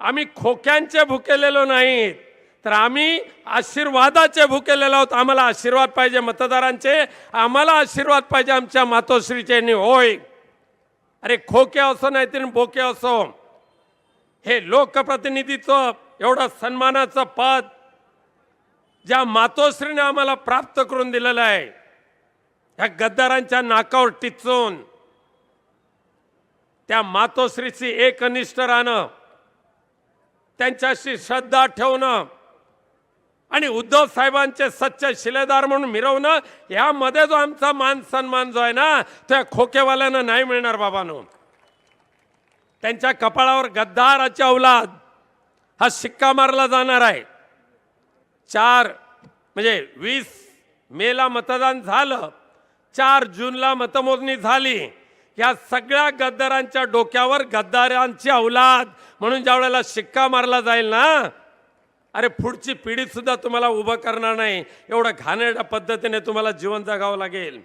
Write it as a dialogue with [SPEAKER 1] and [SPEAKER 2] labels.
[SPEAKER 1] आम्ही खोक्यांचे भुकेलेलो नाहीत. तर आम्ही आशीर्वादाचे भुकेलेलो आहोत. आम्हाला आशीर्वाद पाहिजे मतदारांचे. आम्हाला आशीर्वाद पाहिजे आमच्या मातोश्रीचे होय. अरे खोके असो नाहीतर बोके असो. हे लोकप्रतिनिधीचं एवढं सन्मानाचं पद ज्या मातोश्रीने आम्हाला प्राप्त करून दिलेलं आहे ह्या गद्दारांच्या नाकावर टिचून त्या मातोश्रीची एकनिष्ठ राहणं त्यांच्याशी श्रद्धा ठेवणं आणि उद्धव साहेबांचे सच्चे शिलेदार म्हणून मिरवणं यामध्ये जो आमचा मान सन्मान जो आहे ना तो या नाही मिळणार बाबानो. त्यांच्या कपाळावर गद्दाराची अवलाद हा शिक्का मारला जाणार आहे. चार म्हणजे वीस मेला मतदान झालं चार जूनला मतमोजणी झाली. या सगळ्या गद्दारांच्या डोक्यावर गद्दारांची अवलाद म्हणून ज्या वेळेला शिक्का मारला जाईल ना अरे पुढची पिढी सुद्धा तुम्हाला उभं करणार नाही. एवढं घाणेरड्या पद्धतीने तुम्हाला जीवन जगावं लागेल.